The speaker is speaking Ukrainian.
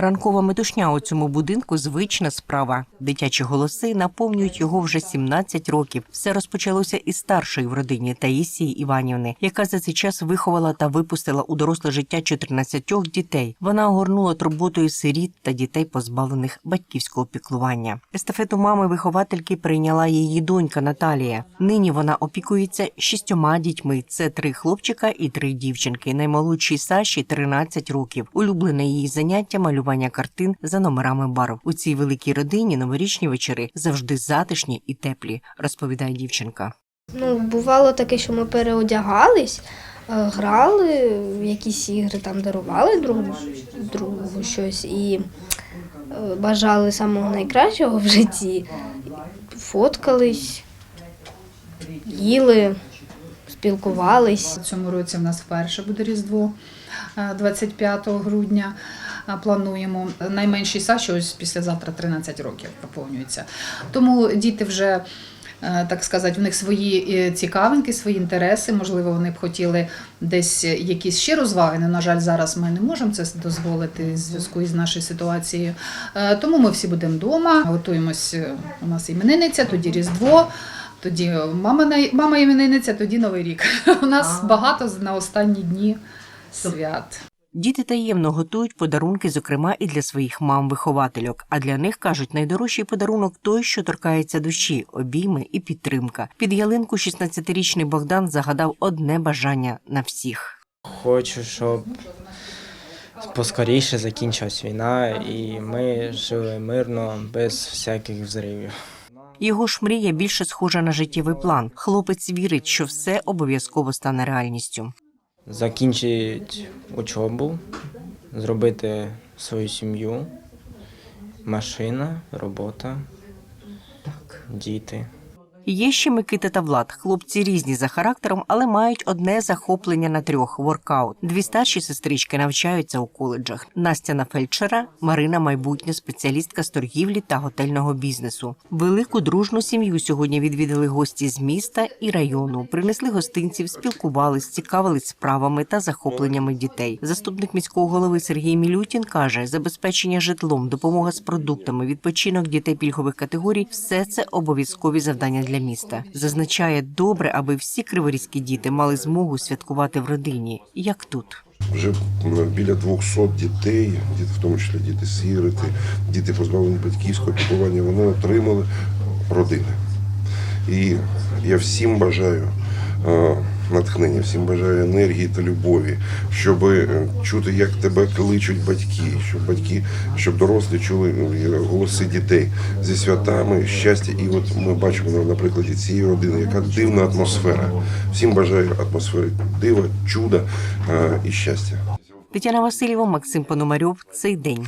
Ранкова метушня у цьому будинку звична справа. Дитячі голоси наповнюють його вже 17 років. Все розпочалося із старшої в родині Таїсії Іванівни, яка за цей час виховала та випустила у доросле життя 14 дітей. Вона огорнула турботою сиріт та дітей, позбавлених батьківського піклування. Естафету мами виховательки прийняла її донька Наталія. Нині вона опікується шістьома дітьми. Це три хлопчика і три дівчинки. Наймолодшій Саші 13 років. Улюблене її заняття малювання картин за номерами барв. У цій великій родині новорічні вечори завжди затишні і теплі, розповідає дівчинка. Ну, бувало таке, що ми переодягались, е, грали в якісь ігри, там дарували друг другу щось і е, бажали самого найкращого в житті. Фоткались, їли, спілкувались. В цьому році в нас вперше буде Різдво е, 25 грудня. Плануємо найменшій Саші ось післязавтра 13 років поповнюється. Тому діти вже. е, Так сказати, в них свої е, цікавинки, свої інтереси. Можливо, вони б хотіли десь якісь ще розваги. але, На жаль, зараз ми не можемо це дозволити в зв'язку із нашою ситуацією. Е, Тому ми всі будемо вдома, готуємось. У нас іменинниця, тоді Різдво. Тоді мама мама іменинниця, тоді Новий рік. У нас багато на останні дні свят. Діти таємно готують подарунки, зокрема і для своїх мам-виховательок. А для них кажуть, найдорожчий подарунок той, що торкається душі, обійми і підтримка. Під ялинку 16-річний Богдан загадав одне бажання на всіх. Хочу, щоб поскоріше закінчилась війна, і ми жили мирно, без всяких взривів. Його ж мрія більше схожа на життєвий план. Хлопець вірить, що все обов'язково стане реальністю. Закінчити учобу, зробити свою сім'ю, машина, робота, діти. Є ще Микита та Влад. Хлопці різні за характером, але мають одне захоплення на трьох воркаут. Дві старші сестрички навчаються у коледжах. Настя на фельдшера, Марина майбутня спеціалістка з торгівлі та готельного бізнесу. Велику дружну сім'ю сьогодні відвідали гості з міста і району. Принесли гостинців, спілкувались, цікавились справами та захопленнями дітей. Заступник міського голови Сергій Мілютін каже: забезпечення житлом, допомога з продуктами, відпочинок дітей пільгових категорій все це обов'язкові завдання для міста. Зазначає добре, аби всі криворізькі діти мали змогу святкувати в родині, як тут. Вже біля 200 дітей, в тому числі діти сірити, діти позбавлені батьківського піклування, вони отримали родини. І я всім бажаю е, натхнення, всім бажаю енергії та любові, щоб е, чути, як тебе кличуть батьки, щоб батьки, щоб дорослі чули е, голоси дітей зі святами, щастя. І от ми бачимо на прикладі цієї родини, яка дивна атмосфера. Всім бажаю атмосфери дива, чуда е, і щастя. Тетяна Васильєва, Максим Пономарьов. Цей день.